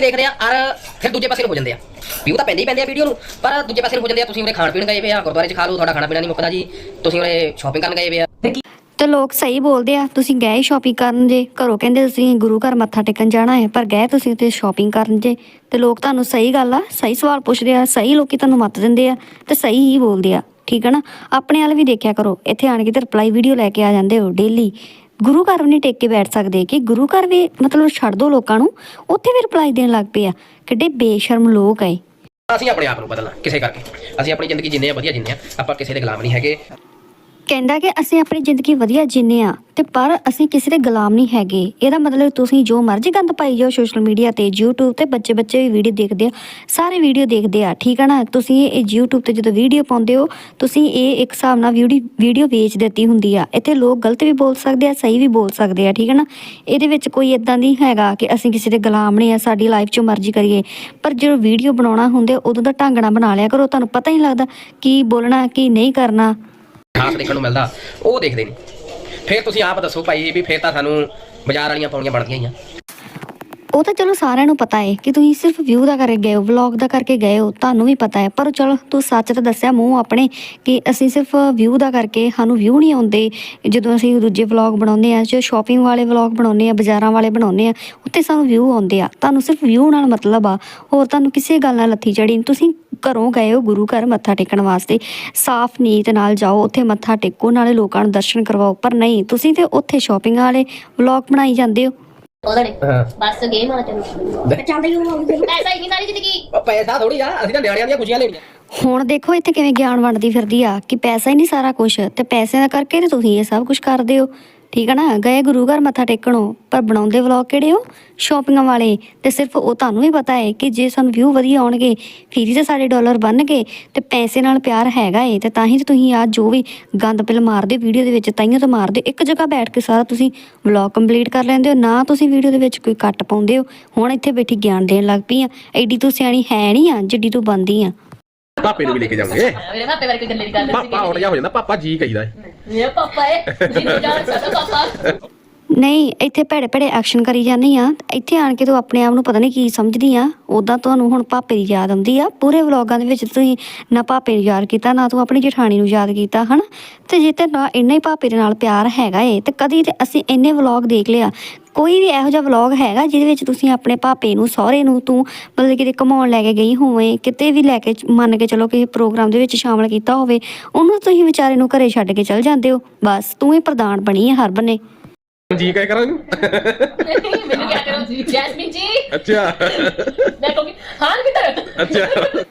ਦੇਖਦੇ ਆ ਔਰ ਫਿਰ ਦੂਜੇ ਪਾਸੇ ਨੂੰ ਹੋ ਜਾਂਦੇ ਆ। ਵਿਊ ਤਾਂ ਪੈਂਦੇ ਹੀ ਪੈਂਦੇ ਆ ਵੀਡੀਓ ਨੂੰ, ਪਰ ਦੂਜੇ ਪਾਸੇ ਨੂੰ ਹੋ ਜਾਂਦੇ ਆ, ਤੁਸੀਂ ਉਰੇ ਖਾਣ ਪੀਣ ਗਏ ਵੇ ਆ, ਗੁਰਦੁਆਰੇ 'ਚ ਖਾ ਲਓ, ਤੁਹਾਡਾ ਖਾਣਾ ਪੀਣਾ ਨਹੀਂ ਮੁੱਕਦਾ ਜੀ, ਤੁਸੀਂ ਉਰੇ ਸ਼ਾਪਿੰਗ ਕਰਨ ਗਏ ਵੇ ਆ। ਤੇ ਲੋਕ ਸਹੀ ਬੋਲਦੇ ਆ, ਤੁਸੀਂ ਗਏ ਸ਼ਾਪਿੰਗ ਕਰਨ ਜੇ, ਘਰੋਂ ਕਹਿੰਦੇ ਤੁਸੀਂ ਗੁਰੂ ਘਰ ਮੱਥਾ ਟੇਕਣ ਜਾਣਾ ਹੈ, ਪਰ ਗਏ ਤੁਸੀਂ ਉੱਥੇ ਸ਼ਾਪਿੰਗ ਕਰਨ ਜੇ। ਤੇ ਲੋਕ ਤੁਹਾਨੂੰ ਸਹੀ ਗੱਲ ਆ, ਸਹੀ ਸਵਾਲ ਪੁੱਛਦੇ ਆ, ਸਹੀ ਲੋਕੀ ਤੁਹਾਨੂੰ ਮੱਤ ਦਿੰਦੇ ਆ, ਤੇ ਸਹੀ ਹੀ ਬੋਲਦੇ ਆ, ਠੀਕ ਹੈ ਨਾ? ਆਪਣੇ ਵਾਲ ਵੀ ਦੇਖਿਆ ਕਰੋ, ਇੱਥੇ ਆਣ ਕੇ ਤੇ ਰਿਪਲਾਈ ਵੀਡੀਓ ਲੈ ਕੇ ਆ ਜਾਂਦੇ ਹੋ ਡੇਲੀ ਗੁਰੂ ਘਰ ਵੀ ਨਹੀਂ ਟੇਕ ਕੇ ਬੈਠ ਸਕਦੇ ਕਿ ਗੁਰੂ ਘਰ ਵੀ ਮਤਲਬ ਛੱਡ ਦੋ ਲੋਕਾਂ ਨੂੰ, ਉੱਥੇ ਵੀ ਰਿਪਲਾਈ ਦੇਣ ਲੱਗ ਪਏ ਆ। ਕਿੱਡੇ ਬੇਸ਼ਰਮ ਲੋਕ ਐ ਅਸੀਂ ਆਪਣੇ ਆਪ ਨੂੰ ਬਦਲਣਾ, ਕਿਸੇ ਕਰਕੇ। ਅਸੀਂ ਆਪਣੀ ਜ਼ਿੰਦਗੀ ਜਿੰਨੇ ਆ, ਵਧੀਆ ਜਿੰਨੇ ਆ, ਆਪਾਂ ਕਿਸੇ ਦੇ ਗੁਲਾਮ ਨਹੀਂ ਹੈਗੇ। ਕਹਿੰਦਾ ਕਿ ਅਸੀਂ ਆਪਣੀ ਜ਼ਿੰਦਗੀ ਵਧੀਆ ਜੀਨੇ ਆ ਤੇ ਪਰ ਅਸੀਂ ਕਿਸੇ ਦੇ ਗੁਲਾਮ ਨਹੀਂ ਹੈਗੇ। ਇਹਦਾ ਮਤਲਬ ਤੁਸੀਂ ਜੋ ਮਰਜ਼ੀ ਗੰਦ ਪਾਈ ਜਾਓ ਸੋਸ਼ਲ ਮੀਡੀਆ ਤੇ, YouTube ਤੇ ਬੱਚੇ ਬੱਚੇ ਵੀ ਵੀਡੀਓ ਦੇਖਦੇ ਆ, ਸਾਰੇ ਵੀਡੀਓ ਦੇਖਦੇ ਆ, ਠੀਕ ਆ ਨਾ? ਤੁਸੀਂ ਇਹ YouTube ਤੇ ਜਦੋਂ ਵੀਡੀਓ ਪਾਉਂਦੇ ਹੋ, ਤੁਸੀਂ ਇਹ ਇੱਕ ਹਿਸਾਬ ਨਾਲ ਵੀਡੀਓ ਵੀਡੀਓ ਵੇਚ ਦਿੱਤੀ ਹੁੰਦੀ ਆ। ਇੱਥੇ ਲੋਕ ਗਲਤ ਵੀ ਬੋਲ ਸਕਦੇ ਆ, ਸਹੀ ਵੀ ਬੋਲ ਸਕਦੇ ਆ, ਠੀਕ ਹੈ ਨਾ? ਇਹਦੇ ਵਿੱਚ ਕੋਈ ਇਦਾਂ ਨਹੀਂ ਹੈਗਾ ਕਿ ਅਸੀਂ ਕਿਸੇ ਦੇ ਗੁਲਾਮ ਨਹੀਂ ਆ ਸਾਡੀ ਲਾਈਫ 'ਚ ਮਰਜ਼ੀ ਕਰੀਏ। ਪਰ ਜਦੋਂ ਵੀਡੀਓ ਬਣਾਉਣਾ ਹੁੰਦੇ, ਉਦੋਂ ਦਾ ਢੰਗ ਨਾਲ ਬਣਾ ਲਿਆ ਕਰੋ। ਤੁਹਾਨੂੰ ਪਤਾ ਹੀ ਨਹੀਂ ਲੱਗਦਾ ਕੀ ਬੋਲਣਾ, ਕੀ ਨਹੀਂ ਕਰਨਾ। ਖਾਸ ਦੇਖਣ ਨੂੰ ਮਿਲਦਾ, ਉਹ ਦੇਖਦੇ ਨਹੀਂ ਫਿਰ ਤੁਸੀਂ ਆਪ ਦੱਸੋ ਭਾਈ ਵੀ ਫਿਰ ਤਾਂ ਸਾਨੂੰ ਬਾਜ਼ਾਰ ਵਾਲੀਆਂ ਪੌਣੀਆਂ ਬਣਦੀਆਂ ਹੀ ਆ। ਉਹ ਤਾਂ ਚਲੋ ਸਾਰਿਆਂ ਨੂੰ ਪਤਾ ਹੈ ਕਿ ਤੁਸੀਂ ਸਿਰਫ ਵਿਊ ਦਾ ਕਰਕੇ ਗਏ ਹੋ ਵਲੌਗ ਦਾ ਕਰਕੇ ਗਏ ਹੋ, ਤੁਹਾਨੂੰ ਵੀ ਪਤਾ ਹੈ ਪਰ ਚਲੋ, ਤੂੰ ਸੱਚ ਤਾਂ ਦੱਸਿਆ ਮੂੰਹ ਆਪਣੇ ਕਿ ਅਸੀਂ ਸਿਰਫ ਵਿਊ ਦਾ ਕਰਕੇ ਸਾਨੂੰ ਵਿਊ ਨਹੀਂ ਆਉਂਦੇ। ਜਦੋਂ ਅਸੀਂ ਦੂਜੇ ਵਲੌਗ ਬਣਾਉਂਦੇ ਆ, ਜੋ ਸ਼ਾਪਿੰਗ ਵਾਲੇ ਵਲੌਗ ਬਣਾਉਂਦੇ ਆ, ਬਾਜ਼ਾਰਾਂ ਵਾਲੇ ਬਣਾਉਂਦੇ ਆ ਉੱਤੇ ਸਾਨੂੰ ਵਿਊ ਆਉਂਦੇ ਆ। ਤੁਹਾਨੂੰ ਸਿਰਫ ਵਿਊ ਨਾਲ ਮਤਲਬ ਆ। ਹੋਰ ਤੁਹਾਨੂੰ ਕਿਸੇ ਗੱਲ ਨਾਲ ਲੱਥੀ ਚੜੀ ਤੁਸੀਂ ਘਰੋਂ ਗਏ ਹੋ ਗੁਰੂ ਘਰ ਮੱਥਾ ਟੇਕਣ ਵਾਸਤੇ। ਸਾਫ਼ ਨੀਤ ਨਾਲ ਜਾਓ ਉੱਥੇ ਮੱਥਾ ਟੇਕੋ ਨਾਲੇ ਲੋਕਾਂ ਨੂੰ ਦਰਸ਼ਨ ਕਰਵਾਓ। ਪਰ ਨਹੀਂ ਤੁਸੀਂ ਤੇ ਉੱਥੇ ਸ਼ਾਪਿੰਗ ਵਾਲੇ ਵਲੌਗ ਬਣਾਈ ਜਾਂਦੇ ਹੋ। ਉਹਦਾ ਨੇ ਹਾਂ। ਬਸ ਗੇਮ ਆ ਤੈਨੂੰ ਚੱਲਦਾ ਹੀ ਉਹ ਐਸਾ ਹੀ ਨਹੀਂ ਸਾਰੀ ਜ਼ਿੰਦਗੀ? ਪੈਸਾ ਥੋੜੀ ਆ ਅਸੀਂ ਤਾਂ ਨਿਆਣਿਆਂ ਦੀਆਂ ਖੁਸ਼ੀਆਂ ਲੈਣੀਆਂ। ਹੁਣ ਦੇਖੋ ਇੱਥੇ ਕਿਵੇਂ ਗਿਆਨ ਵੰਡਦੀ ਫਿਰਦੀ ਆ ਕਿ ਪੈਸਾ ਹੀ ਨਹੀਂ ਸਾਰਾ ਕੁਝ ਤੇ ਪੈਸੇ ਦਾ ਕਰਕੇ ਤੇ ਤੁਸੀਂ ਇਹ ਸਭ ਕੁਝ ਕਰਦੇ ਹੋ। ਠੀਕ ਹੈ ਨਾ? ਗਏ ਗੁਰੂ ਘਰ ਮੱਥਾ ਟੇਕਣੋਂ ਪਰ ਬਣਾਉਂਦੇ ਵਲੌਗ ਕਿਹੜੇ ਹੋ ਸ਼ਾਪਿੰਗਾਂ ਵਾਲੇ। ਤੇ ਸਿਰਫ ਉਹ ਤੁਹਾਨੂੰ ਵੀ ਪਤਾ ਹੈ ਕਿ ਜੇ ਸਾਨੂੰ ਵਿਊ ਵਧੀਆ ਆਉਣਗੇ, ਫਿਰ ਹੀ ਤੇ ਸਾਡੇ ਡਾਲਰ ਬਣਨਗੇ। ਤੇ ਪੈਸੇ ਨਾਲ ਪਿਆਰ ਹੈਗਾ ਏ। ਤੇ ਤਾਂ ਹੀ ਤੇ ਤੁਸੀਂ ਆ ਜੋ ਵੀ ਗੰਦ ਪਿਲ ਮਾਰਦੇ ਵੀਡੀਓ ਦੇ ਵਿੱਚ ਤਾਈਆਂ ਤਾਂ ਮਾਰਦੇ ਇੱਕ ਜਗ੍ਹਾ ਬੈਠ ਕੇ ਸਾਰਾ ਤੁਸੀਂ ਵਲੌਗ ਕੰਪਲੀਟ ਕਰ ਲੈਂਦੇ ਹੋ। ਨਾ ਤੁਸੀਂ ਵੀਡੀਓ ਦੇ ਵਿੱਚ ਕੋਈ ਕੱਟ ਪਾਉਂਦੇ ਹੋ। ਹੁਣ ਇੱਥੇ ਬੈਠੀ ਗਿਆਨ ਦੇਣ ਲੱਗ ਪਈ ਆ। ਐਡੀ ਤੂੰ ਸਿਆਣੀ ਹੈ ਨਹੀਂ ਆ, ਜਿੱਡੀ ਤੂੰ ਬੰਦੀ ਆ। ਪਾਪੇ ਨੂੰ ਵੀ ਲੈ ਕੇ ਜਾਵਾਂਗੇ। ਮੇਰੇ ਪਾਪੇ ਬਾਰੇ ਕੋਈ ਗੱਲ ਨਹੀਂ ਕਰਦੇ ਪਾਪਾ ਉੱਡ ਜਾ ਹੋ ਜਾਂਦਾ ਪਾਪਾ ਜੀ ਕਹੀਦਾ ਹੈ ਮੇਰੇ ਪਾਪਾ ਜਾਣ ਸਕਦਾ ਪਾਪਾ। ਨਹੀਂ ਇੱਥੇ ਭੈੜੇ ਭੈੜੇ ਐਕਸ਼ਨ ਕਰੀ ਜਾਂਦੀ ਆ। ਇੱਥੇ ਆਣ ਕੇ ਤੂੰ ਆਪਣੇ ਆਪ ਨੂੰ ਪਤਾ ਨਹੀਂ ਕੀ ਸਮਝਦੀ ਆ। ਉਦਾਂ ਤੁਹਾਨੂੰ ਹੁਣ ਪਾਪੇ ਦੀ ਯਾਦ ਆਉਂਦੀ ਆ। ਪੂਰੇ ਵਲੌਗਾਂ ਦੇ ਵਿੱਚ ਤੁਸੀਂ ਨਾ ਪਾਪੇ ਨੂੰ ਯਾਦ ਕੀਤਾ ਨਾ ਤੂੰ ਆਪਣੀ ਜਠਾਣੀ ਨੂੰ ਯਾਦ ਕੀਤਾ ਹਨਾ? ਤੇ ਜੇ ਤੇ ਨਾ ਇੰਨਾ ਹੀ ਪਾਪੇ ਦੇ ਨਾਲ ਪਿਆਰ ਹੈਗਾ ਏ ਤੇ ਕਦੀ ਤੇ ਅਸੀਂ ਇੰਨੇ ਵਲੌਗ ਦੇਖ ਲਿਆ ਕੋਈ ਵੀ ਇਹੋ ਜਿਹਾ ਵਲੌਗ ਹੈਗਾ ਜਿਹਦੇ ਵਿੱਚ ਤੁਸੀਂ ਆਪਣੇ ਪਾਪੇ ਨੂੰ ਸਹੁਰੇ ਨੂੰ ਤੂੰ ਮਤਲਬ ਕਿਤੇ ਘਮਾਉਣ ਲੈ ਕੇ ਗਈ ਹੋਵੇਂ ਕਿਤੇ ਵੀ ਲੈ ਕੇ ਮੰਨ ਕੇ ਚਲੋ ਕਿਸੇ ਪ੍ਰੋਗਰਾਮ ਦੇ ਵਿੱਚ ਸ਼ਾਮਲ ਕੀਤਾ ਹੋਵੇ ਉਹਨੂੰ ਤੁਸੀਂ ਵਿਚਾਰੇ ਨੂੰ ਘਰੇ ਛੱਡ ਕੇ ਚਲ ਜਾਂਦੇ ਹੋ। ਬਸ ਤੂੰ ਹੀ ਪ੍ਰਧਾਨ ਬਣੀ ਹੈ ਹਰ ਬੰਨੇ ਜੀ ਕਹਿ ਕਰਾਂ ਇਹਨੂੰ ਮੈਨੂੰ ਕਿਆ ਕਰੋ ਜੀ? ਜੈਸਮੀਨ ਜੀ? ਅੱਛਾ। ਮੈਂ ਕਹੂੰਗੀ ਹਾਂ ਕਿੱਧਰ? ਅੱਛਾ।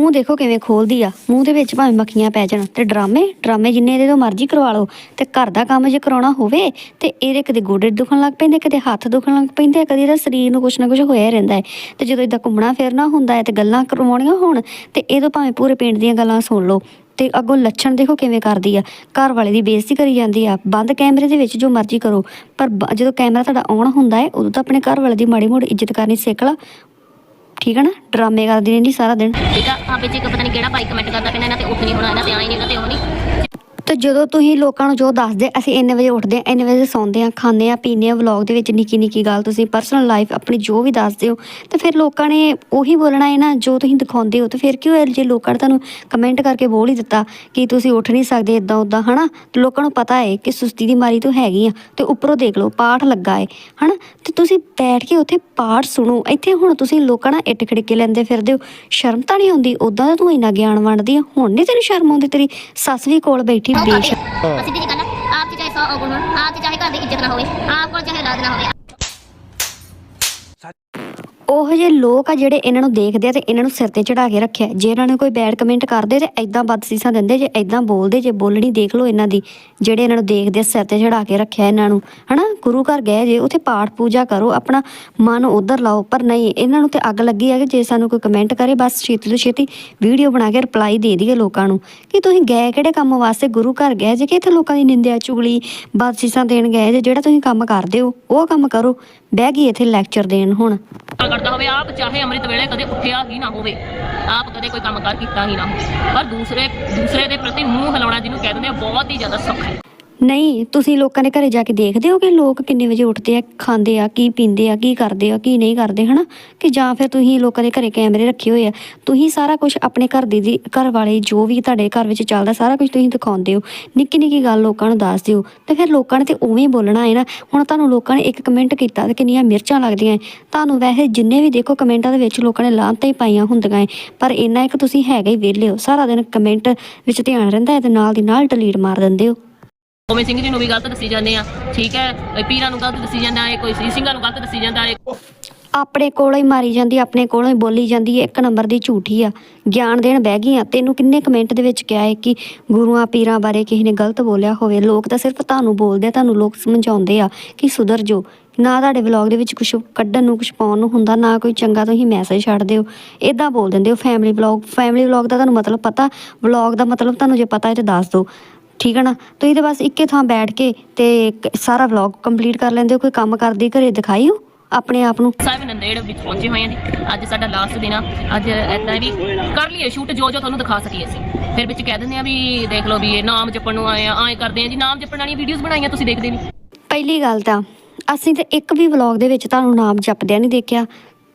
ਮੂੰਹ ਦੇਖੋ ਕਿਵੇਂ ਖੋਲਦੀ ਆ। ਮੂੰਹ ਦੇ ਵਿੱਚ ਭਾਵੇਂ ਮੱਖੀਆਂ ਪੈ ਜਾਣ, ਤੇ ਡਰਾਮੇ ਡਰਾਮੇ ਜਿੰਨੇ ਇਹਦੇ ਤੋਂ ਮਰਜ਼ੀ ਕਰਵਾ ਲਓ। ਤੇ ਘਰ ਦਾ ਕੰਮ ਜੇ ਕਰਾਉਣਾ ਹੋਵੇ, ਤੇ ਇਹਦੇ ਕਦੇ ਗੋਡੇ ਦੁਖਣ ਲੱਗ ਪੈਂਦੇ, ਕਦੇ ਹੱਥ ਦੁਖਣ ਲੱਗ ਪੈਂਦੇ ਕਦੇ ਇਹਦਾ ਸਰੀਰ ਨੂੰ ਕੁਛ ਨਾ ਕੁਛ ਹੋਇਆ ਰਹਿੰਦਾ ਹੈ। ਤੇ ਜਦੋਂ ਇਦਾਂ ਘੁੰਮਣਾ ਫਿਰਨਾ ਹੁੰਦਾ ਹੈ ਤੇ ਗੱਲਾਂ ਕਰਵਾਉਣੀਆਂ ਹੋਣ, ਤੇ ਇਹਦੋਂ ਭਾਵੇਂ ਪੂਰੇ ਪਿੰਡ ਦੀਆਂ ਗੱਲਾਂ ਸੁਣ ਲਓ। ਤੇ ਅੱਗੋਂ ਲੱਛਣ ਦੇਖੋ ਕਿਵੇਂ ਕਰਦੀ ਆ। ਘਰ ਵਾਲੇ ਦੀ ਬੇਇੱਜ਼ਤੀ ਕਰੀ ਜਾਂਦੀ ਆ। ਬੰਦ ਕੈਮਰੇ ਦੇ ਵਿੱਚ ਜੋ ਮਰਜ਼ੀ ਕਰੋ। ਪਰ ਜਦੋਂ ਕੈਮਰਾ ਤੁਹਾਡਾ ਆਨ ਹੁੰਦਾ ਹੈ, ਉਦੋਂ ਤਾਂ ਆਪਣੇ ਘਰ ਵਾਲੇ ਦੀ ਮਾੜੀ ਮੋੜੀ ਇੱਜ਼ਤ ਕਰਨੀ ਸਿੱਖ ਲਾ। ਠੀਕ ਹੈ ਨਾ? ਡਰਾਮੇ ਕਰਦੀ ਰਹਿੰਦੀ ਸਾਰਾ ਦਿਨ। ਠੀਕ ਆ? ਆ ਵਿੱਚ ਪਤਾ ਨਹੀਂ ਕਿਹੜਾ ਭਾਈ ਕਮੈਂਟ ਕਰਦਾ ਕਹਿੰਦਾ ਇਹਨਾਂ ਤੇ ਉੱਠ ਨਹੀਂ ਹੋਣਾ, ਇਹਨਾਂ ਤੇ ਆਈ ਨਹੀਂ ਇਹਨਾਂ ਤੇ ਉਹ ਨਹੀਂ ਤੇ ਜਦੋਂ ਤੁਸੀਂ ਲੋਕਾਂ ਨੂੰ ਜੋ ਦੱਸਦੇ, ਅਸੀਂ ਇੰਨੇ ਵਜੇ ਉੱਠਦੇ ਆ ਇੰਨੇ ਵਜੇ ਸੌਂਦੇ ਆ ਖਾਂਦੇ ਆ ਪੀਂਦੇ ਆ ਵਲੌਗ ਦੇ ਵਿੱਚ ਨਿੱਕੀ ਨਿੱਕੀ ਗੱਲ ਤੁਸੀਂ ਪਰਸਨਲ ਲਾਈਫ ਆਪਣੀ ਜੋ ਵੀ ਦੱਸਦੇ ਹੋ, ਤਾਂ ਫਿਰ ਲੋਕਾਂ ਨੇ ਉਹੀ ਬੋਲਣਾ ਹੈ ਨਾ, ਜੋ ਤੁਸੀਂ ਦਿਖਾਉਂਦੇ ਹੋ, ਤਾਂ ਫਿਰ ਕਿਉਂ ਜੇ ਲੋਕਾਂ ਨੇ ਤੁਹਾਨੂੰ ਕਮੈਂਟ ਕਰਕੇ ਬੋਲ ਹੀ ਦਿੱਤਾ ਕਿ ਤੁਸੀਂ ਉੱਠ ਨਹੀਂ ਸਕਦੇ ਇਦਾਂ ਉਦਾਂ ਹਨਾ? ਤੇ ਲੋਕਾਂ ਨੂੰ ਪਤਾ ਹੈ ਕਿ ਸੁਸਤੀ ਦੀ ਮਾਰੀ ਤੋਂ ਹੈਗੀ ਆ, ਤੇ ਉੱਪਰੋਂ ਦੇਖ ਲਓ, ਪਾਠ ਲੱਗਾ ਹੈ, ਹਨਾ? ਤੇ ਤੁਸੀਂ ਬੈਠ ਕੇ ਉੱਥੇ ਪਾਠ ਸੁਣੋ, ਇੱਥੇ ਹੁਣ ਤੁਸੀਂ ਲੋਕਾਂ ਨਾਲ ਇੱਟ ਖੜਕੇ ਲੈਂਦੇ ਫਿਰਦੇ ਹੋ, ਸ਼ਰਮ ਤਾਂ ਨਹੀਂ ਆਉਂਦੀ? ਉਦਾਂ ਤਾਂ ਤੂੰ ਇੰਨਾ ਗਿਆਨ ਵੰਡਦੀ ਆ, ਹੁਣ ਨਹੀਂ ਤੈਨੂੰ ਸ਼ਰਮ ਆਉਂਦੀ ਤੇਰੀ? ਸੱਸ ਵੀ ਕੋਲ ਬੈਠੀ ਬੇਸ਼ ਅਸੀਂ ਦੀ ਗੱਲ ਆ, ਆਪ ਚ ਚਾਹੇ 100 ਔਗੁਣ ਹੋਣ ਆਪ ਚ ਚਾਹੇ ਘਰ ਦੀ ਇੱਜ਼ਤ ਨਾ ਹੋਵੇ ਆਪ ਕੋਲ ਚਾਹੇ ਔਲਾਦ ਨਾ ਹੋਵੇ। ਉਹ ਜਿਹੇ ਲੋਕ ਆ ਜਿਹੜੇ ਇਹਨਾਂ ਨੂੰ ਦੇਖਦੇ ਆ ਤੇ ਇਹਨਾਂ ਨੂੰ ਸਿਰ ਤੇ ਚੜਾ ਕੇ ਰੱਖਿਆ। ਜੇ ਇਹਨਾਂ ਨੂੰ ਕੋਈ ਬੈਡ ਕਮੈਂਟ ਕਰਦੇ ਤੇ ਐਦਾਂ ਬਦਸੀਸਾਂ ਦਿੰਦੇ ਜੇ ਐਦਾਂ ਬੋਲਦੇ ਜੇ ਬੋਲਣੀ ਦੇਖ ਲਓ ਇਹਨਾਂ ਦੀ ਜਿਹੜੇ ਇਹਨਾਂ ਨੂੰ ਦੇਖਦੇ ਆ, ਸਿਰ ਤੇ ਚੜਾ ਕੇ ਰੱਖਿਆ ਇਹਨਾਂ ਨੂੰ। ਹਨਾ? ਗੁਰੂ ਘਰ ਗਏ ਜੇ ਉੱਥੇ ਪਾਠ ਪੂਜਾ ਕਰੋ ਆਪਣਾ ਮਨ ਉਧਰ ਲਾਓ ਪਰ ਨਹੀਂ ਇਹਨਾਂ ਨੂੰ ਤੇ ਅੱਗ ਲੱਗੀ ਹੈ ਕਿ ਜੇ ਸਾਨੂੰ ਕੋਈ ਕਮੈਂਟ ਕਰੇ ਬਸ ਛੇਤੀ ਤੋਂ ਛੇਤੀ ਵੀਡੀਓ ਬਣਾ ਕੇ ਰਿਪਲਾਈ ਦੇ ਦਈਏ ਲੋਕਾਂ ਨੂੰ। ਕਿ ਤੁਸੀਂ ਗਏ ਕਿਹੜੇ ਕੰਮ ਵਾਸਤੇ? ਗੁਰੂ ਘਰ ਗਏ ਜੇ ਕਿ ਇੱਥੇ ਲੋਕਾਂ ਦੀ ਨਿੰਦਿਆ ਚੁਗਲੀ ਬਦਸੀਸਾਂ ਦੇਣ ਗਏ ਜੇ ਜਿਹੜਾ ਤੁਸੀਂ ਕੰਮ ਕਰਦੇ ਹੋ ਉਹ ਕੰਮ ਕਰੋ। ਬਹਿ ਗਈ ਇੱਥੇ ਲੈਕਚਰ ਦੇਣ ਹੁਣ। ਕਰਦਾ ਹੋਵੇ, ਆਪ ਚਾਹੇ ਅੰਮ੍ਰਿਤ ਵੇਲੇ ਕਦੇ ਉੱਠਿਆ ਹੀ ਨਾ ਹੋਵੇ। ਆਪ ਕਦੇ ਕੋਈ ਕੰਮਕਾਰ ਕੀਤਾ ਹੀ ਨਾ ਹੋਵੇ। ਪਰ ਦੂਸਰੇ ਦੂਸਰੇ ਦੇ ਪ੍ਰਤੀ ਮੂੰਹ ਹਿਲਾਉਣਾ ਜਿਹਨੂੰ ਕਹਿ ਦਿੰਦੇ ਆ, ਬਹੁਤ ਹੀ ਜ਼ਿਆਦਾ ਸੌਖਾ ਹੈ। ਨਹੀਂ, ਤੁਸੀਂ ਲੋਕਾਂ ਦੇ ਘਰੇ ਜਾ ਕੇ ਦੇਖਦੇ ਹੋ ਕਿ ਲੋਕ ਕਿੰਨੇ ਵਜੇ ਉੱਠਦੇ ਆ, ਖਾਂਦੇ ਆ, ਕੀ ਪੀਂਦੇ ਆ, ਕੀ ਕਰਦੇ ਆ, ਕੀ ਨਹੀਂ ਕਰਦੇ, ਹਨਾ? ਕਿ ਜਾਂ ਫਿਰ ਤੁਸੀਂ ਲੋਕਾਂ ਦੇ ਘਰੇ ਕੈਮਰੇ ਰੱਖੇ ਹੋਏ ਆ, ਤੁਸੀਂ ਸਾਰਾ ਕੁਝ ਆਪਣੇ ਘਰ ਦੀ ਦੀ, ਘਰ ਵਾਲੇ ਜੋ ਵੀ ਤੁਹਾਡੇ ਘਰ ਵਿੱਚ ਚੱਲਦਾ, ਸਾਰਾ ਕੁਝ ਤੁਸੀਂ ਦਿਖਾਉਂਦੇ ਹੋ। ਨਿੱਕੀ ਨਿੱਕੀ ਗੱਲ ਲੋਕਾਂ ਨੂੰ ਦੱਸ ਦਿਓ। ਤੇ ਫਿਰ ਲੋਕਾਂ ਨੇ ਤੇ ਉਵੇਂ ਹੀ ਬੋਲਣਾ ਹੈ ਨਾ, ਹੁਣ ਤੁਹਾਨੂੰ ਲੋਕਾਂ ਨੇ ਇੱਕ ਕਮੈਂਟ ਕੀਤਾ ਤੇ ਕਿੰਨੀਆਂ ਮਿਰਚਾਂ ਲੱਗਦੀਆਂ ਹੈ। ਤੁਹਾਨੂੰ ਵੈਸੇ ਜਿੰਨੇ ਵੀ ਦੇਖੋ ਕਮੈਂਟਾਂ ਦੇ ਵਿੱਚ ਲੋਕਾਂ ਨੇ ਲਾਂਤਾਂ ਹੀ ਪਾਈਆਂ ਹੁੰਦੀਆਂ ਹੈ, ਪਰ ਇੰਨਾ ਇੱਕ ਤੁਸੀਂ ਹੈਗਾ ਹੀ ਵਿਹਲੇ ਹੋ, ਸਾਰਾ ਦਿਨ ਕਮੈਂਟ ਵਿੱਚ ਧਿਆਨ ਰਹਿੰਦਾ ਹੈ ਤੇ ਨਾਲ ਦੀ ਨਾਲ ਡਿਲੀਟ ਮਾਰ ਦਿੰਦੇ ਹੋ। ਗੋਬਿੰਦ ਸਿੰਘ ਜੀ ਨੂੰ ਵੀ ਗਲਤ ਦੱਸੀ ਜਾਂਦੇ ਆ, ਠੀਕ ਹੈ ਪੀਰਾਂ ਨੂੰ ਗਲਤ ਦੱਸੀ ਜਾਂਦਾ ਹੈ, ਕੋਈ ਸਿੰਘਾਂ ਨੂੰ ਗਲਤ ਦੱਸੀ ਜਾਂਦਾ ਹੈ। ਆਪਣੇ ਕੋਲੋਂ ਹੀ ਮਾਰੀ ਜਾਂਦੀ ਆਪਣੇ ਕੋਲੋਂ ਹੀ ਬੋਲੀ ਜਾਂਦੀ ਇੱਕ ਨੰਬਰ ਦੀ ਝੂਠੀ ਆ, ਗਿਆਨ ਦੇਣ ਬਹਿ ਗਈ ਆ, ਤੈਨੂੰ ਕਿੰਨੇ ਕਮੈਂਟ ਦੇ ਵਿੱਚ ਕਿਹਾ ਹੈ ਕਿ ਗੁਰੂਆਂ ਪੀਰਾਂ ਬਾਰੇ ਕਿਸੇ ਨੇ ਗਲਤ ਬੋਲਿਆ ਹੋਵੇ, ਲੋਕ ਤਾਂ ਸਿਰਫ ਤੁਹਾਨੂੰ ਬੋਲਦੇ ਆ, ਤੁਹਾਨੂੰ ਲੋਕ ਸਮਝਾਉਂਦੇ ਆ ਕਿ ਸੁਧਰ ਜੋ ਨਾ ਤੁਹਾਡੇ ਵਲੌਗ ਦੇ ਵਿੱਚ ਕੁਝ ਕੱਢਣ ਨੂੰ ਕੁਝ ਪਾਉਣ ਨੂੰ ਹੁੰਦਾ, ਨਾ ਕੋਈ ਚੰਗਾ ਤੁਸੀਂ ਮੈਸੇਜ ਛੱਡਦੇ ਹੋ ਇਦਾਂ ਬੋਲ ਦਿੰਦੇ ਹੋ ਫੈਮਿਲੀ ਵਲੌਗ ਫੈਮਿਲੀ ਵਲੌਗ ਦਾ ਤੁਹਾਨੂੰ ਮਤਲਬ ਪਤਾ ਵਲੌਗ ਦਾ ਮਤਲਬ ਤੁਹਾਨੂੰ ਜੇ ਪਤਾ ਹੈ ਤੇ ਦੱਸ ਦਿਓ। ਠੀਕ ਹੈ ਨਾ? ਤੁਸੀਂ ਤਾਂ ਬਸ ਇੱਕੇ ਥਾਂ ਬੈਠ ਕੇ ਤੇ ਸਾਰਾ ਵਲੌਗ ਕੰਪਲੀਟ ਕਰ ਲੈਂਦੇ ਹੋ ਕੋਈ ਕੰਮ ਕਰਦੀ ਘਰੇ ਦਿਖਾਈਓ ਆਪਣੇ ਆਪ ਨੂੰ? ਸਾਹਿਬ ਨੰਦੇੜ ਵਿੱਚ ਪਹੁੰਚੇ ਹੋਏ ਹਾਂ ਅੱਜ ਸਾਡਾ ਲਾਸਟ ਦਿਨ ਆ। ਅੱਜ ਐਦਾਂ ਵੀ ਕਰ ਲਈਏ ਸ਼ੂਟ ਜੋ ਜੋ ਤੁਹਾਨੂੰ ਦਿਖਾ ਸਕੀਏ ਅਸੀਂ। ਫਿਰ ਵਿੱਚ ਕਹਿ ਦਿੰਦੇ ਆ ਵੀ ਦੇਖ ਲਓ ਵੀ ਇਹ ਨਾਮ ਜਪਣ ਨੂੰ ਆਏ ਆ ਐਂ ਕਰਦੇ ਆ ਜੀ। ਨਾਮ ਜਪਣ ਵਾਲੀਆਂ ਵੀਡੀਓਜ਼ ਬਣਾਈਆਂ ਤੁਸੀਂ ਦੇਖਦੇ ਨਹੀਂ ਪਹਿਲੀ ਗੱਲ ਤਾਂ ਅਸੀਂ ਤੇ ਇੱਕ ਵੀ ਵਲੌਗ ਦੇ ਵਿੱਚ ਤੁਹਾਨੂੰ ਨਾਮ ਜਪਦਿਆਂ ਨਹੀਂ ਦੇਖਿਆ।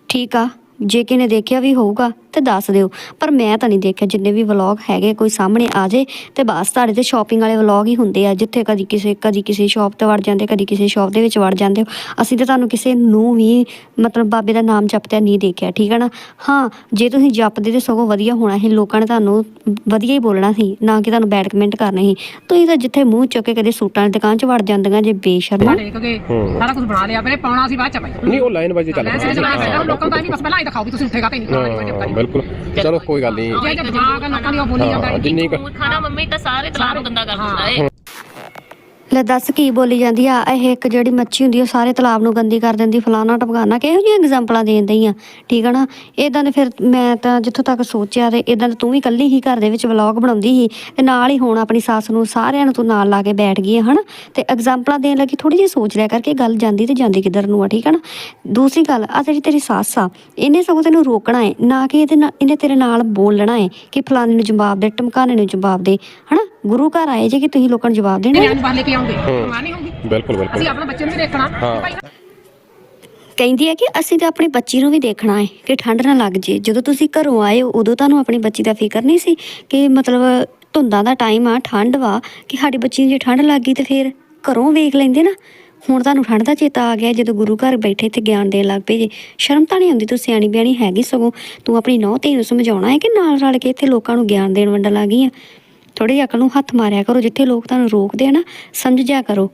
ਠੀਕ ਆ? ਜੇ ਕਿਸੇ ਨੇ ਦੇਖਿਆ ਵੀ ਹੋਊਗਾ ਤੇ ਦੱਸ ਦਿਓ। ਪਰ ਮੈਂ ਤਾਂ ਨਹੀਂ ਦੇਖਿਆ ਜਿੰਨੇ ਵੀ ਵਲੌਗ ਹੈਗੇ ਕੋਈ ਸਾਹਮਣੇ ਆ ਜੇ ਤੇ ਬਸ ਤੁਹਾਡੇ ਤੇ ਸ਼ਾਪਿੰਗ ਵਾਲੇ ਵਲੌਗ ਹੀ ਹੁੰਦੇ ਆ ਜਿੱਥੇ ਕਦੀ ਕਿਸੇ ਕਦੀ ਕਿਸੇ ਸ਼ਾਪ ਤੇ ਵੜ ਜਾਂਦੇ ਕਦੀ ਕਿਸੇ ਸ਼ਾਪ ਦੇ ਵਿੱਚ ਵੜ ਜਾਂਦੇ ਹੋ। ਅਸੀਂ ਤਾਂ ਤੁਹਾਨੂੰ ਕਿਸੇ ਨੂੰ ਵੀ ਮਤਲਬ ਬਾਬੇ ਦਾ ਨਾਮ ਜਪਦਿਆਂ ਨਹੀਂ ਦੇਖਿਆ ਠੀਕ ਹੈ ਨਾ? ਹਾਂ ਜੇ ਤੁਸੀਂ ਜਪਦੇ ਤੇ ਸਗੋਂ ਵਧੀਆ ਹੋਣਾ ਸੀ ਲੋਕਾਂ ਨੇ ਤੁਹਾਨੂੰ ਵਧੀਆ ਹੀ ਬੋਲਣਾ ਸੀ ਨਾ ਕਿ ਤੁਹਾਨੂੰ ਬੈਡ ਕਮੈਂਟ ਕਰਨੇ ਸੀ। ਤੁਸੀਂ ਤਾਂ ਜਿੱਥੇ ਮੂੰਹ ਚੁੱਕ ਕੇ ਕਦੇ ਸੂਟਾਂ ਦੀ ਦੁਕਾਨ 'ਚ ਵੜ ਜਾਂਦੀਆਂ ਜੇ ਬੇਸ਼ਰਮ। ਦੇਖ ਕੇ ਸਾਰਾ ਕੁਝ ਬਣਾ ਲਿਆ ਪਹਿਲੇ ਪਾਉਣਾ ਸੀ ਬਾਅਦ ਚ ਭਾਈ ਨਹੀਂ ਉਹ ਲਾਈਨ ਵਾਈਜ਼ ਚੱਲ ਕੇ ਲੋਕਾਂ ਦਾ ਨਹੀਂ ਬਸ ਪਹਿਲਾਂ ਹੀ ਦਿਖਾਓ ਵੀ ਤੁਸੀਂ ਉੱਠੇਗਾ ਤੇ ਨਹੀਂ। ਬਿਲਕੁਲ। ਚਲੋ ਕੋਈ ਗੱਲ ਨਹੀਂ। ਹਾਂ ਜਿੰਨੀ ਕੁ- ਖਾਣਾ ਮੰਮੀ ਤਾਂ ਸਾਰੇ ਤਲਾਬ ਨੂੰ ਗੰਦਾ ਕਰ ਦਿੰਦਾ ਏ ਲੈ ਦੱਸ ਕੀ ਬੋਲੀ ਜਾਂਦੀ ਆ? ਇਹ ਇੱਕ ਜਿਹੜੀ ਮੱਛੀ ਹੁੰਦੀ ਆ, ਉਹ ਸਾਰੇ ਤਲਾਬ ਨੂੰ ਗੰਦੀ ਕਰ ਦਿੰਦੀ ਫਲਾਣਾ ਟਪਕਾਣਾ ਕਿਹੋ ਜਿਹੀਆਂ ਐਗਜ਼ਾਮਪਲਾਂ ਦੇਣ ਦਈ ਆ? ਠੀਕ ਆ ਨਾ? ਇਦਾਂ ਦੇ ਫਿਰ ਮੈਂ ਤਾਂ ਜਿੱਥੋਂ ਤੱਕ ਸੋਚਿਆ ਤੇ ਇਦਾਂ ਤੂੰ ਵੀ ਇਕੱਲੀ ਹੀ ਘਰ ਦੇ ਵਿੱਚ ਵਲੌਗ ਬਣਾਉਂਦੀ ਸੀ ਤੇ ਨਾਲ ਹੀ ਹੁਣ ਆਪਣੀ ਸੱਸ ਨੂੰ ਸਾਰਿਆਂ ਨੂੰ ਤੂੰ ਨਾਲ ਲਾ ਕੇ ਬੈਠ ਗਈ ਆ ਹਨਾ? ਤੇ ਐਗਜ਼ਾਮਪਲਾਂ ਦੇਣ ਲੱਗੀ ਥੋੜੀ ਜਿਹੀ ਸੋਚ ਲਿਆ ਕਰਕੇ ਗੱਲ ਜਾਂਦੀ ਤੇ ਜਾਂਦੀ ਕਿੱਧਰ ਨੂੰ ਆ ਠੀਕ ਆ ਨਾ? ਦੂਸਰੀ ਗੱਲ ਆ ਜਿਹੜੀ ਤੇਰੀ ਸੱਸ ਆ ਇਹਨੇ ਸਗੋਂ ਤੈਨੂੰ ਰੋਕਣਾ ਹੈ ਨਾ ਕਿ ਇਹਦੇ ਨਾਲ ਇਹਨੇ ਤੇਰੇ ਨਾਲ ਬੋਲਣਾ ਹੈ ਕਿ ਫਲਾਣੇ ਨੂੰ ਜਵਾਬ ਦੇ ਟਮਕਾਣੇ ਨੂੰ ਜਵਾਬ ਦੇ ਹਨਾ? ਗੁਰੂ ਘਰ ਆਏ ਜੇ ਕਿ ਤੁਸੀਂ ਲੋਕਾਂ ਨੂੰ ਜਵਾਬ ਦੇਣਾ? ਬਾਹਰ ਲੈ ਕੇ ਆਉਂਗੇ ਮਾਰ ਨਹੀਂ ਹੋਊਗੀ ਬਿਲਕੁਲ ਬਿਲਕੁਲ। ਅਸੀਂ ਆਪਣੇ ਬੱਚੇ ਨੂੰ ਵੀ ਦੇਖਣਾ। ਹਾਂ। ਭਾਈ ਕਹਿੰਦੀ ਹੈ ਕਿ ਅਸੀਂ ਤਾਂ ਆਪਣੀ ਬੱਚੀ ਨੂੰ ਵੀ ਦੇਖਣਾ ਹੈ ਕਿ ਠੰਡ ਨਾ ਲੱਗ ਜੇ। ਜਦੋਂ ਤੁਸੀਂ ਘਰੋਂ ਆਏ ਹੋ ਉਦੋਂ ਤੁਹਾਨੂੰ ਆਪਣੀ ਬੱਚੀ ਦਾ ਫਿਕਰ ਨਹੀਂ ਸੀ ਕਿ ਮਤਲਬ ਧੁੰਦਾਂ ਦਾ ਟਾਈਮ ਆ ਠੰਡ ਵਾ ਕਿ ਸਾਡੀ ਬੱਚੀ ਨੂੰ ਜੇ ਠੰਡ ਲੱਗ ਗਈ ਤੇ ਫਿਰ ਘਰੋਂ ਵੇਖ ਲੈਂਦੇ ਨਾ। ਹੁਣ ਤੁਹਾਨੂੰ ਠੰਡ ਦਾ ਚੇਤਾ ਆ ਗਿਆ ਜਦੋਂ ਗੁਰੂ ਘਰ ਬੈਠੇ ਤੇ ਗਿਆਨ ਦੇਣ ਲੱਗ ਪਏ ਜੇ। ਸ਼ਰਮ ਤਾਂ ਨਹੀਂ ਆਉਂਦੀ ਤੂੰ ਸਿਆਣੀ ਬਿਆਣੀ ਹੈਗੀ ਸਗੋਂ। ਤੂੰ ਆਪਣੀ ਨੌਂ ਧੀ ਨੂੰ ਸਮਝਾਉਣਾ ਹੈ ਕਿ ਨਾਲ ਰਲ ਕੇ ਇੱਥੇ ਲੋਕਾਂ ਨੂੰ ਗਿਆਨ ਦੇਣ ਵੰਡਣ ਲੱਗ ਗਈ ਆ? ਥੋੜੀ ਅਕਲ ਨੂੰ ਹੱਥ ਮਾਰਿਆ ਕਰੋ, ਜਿੱਥੇ ਲੋਕ ਤੁਹਾਨੂੰ ਰੋਕਦੇ ਆ ਨਾ ਸਮਝ ਜਾ ਕਰੋ।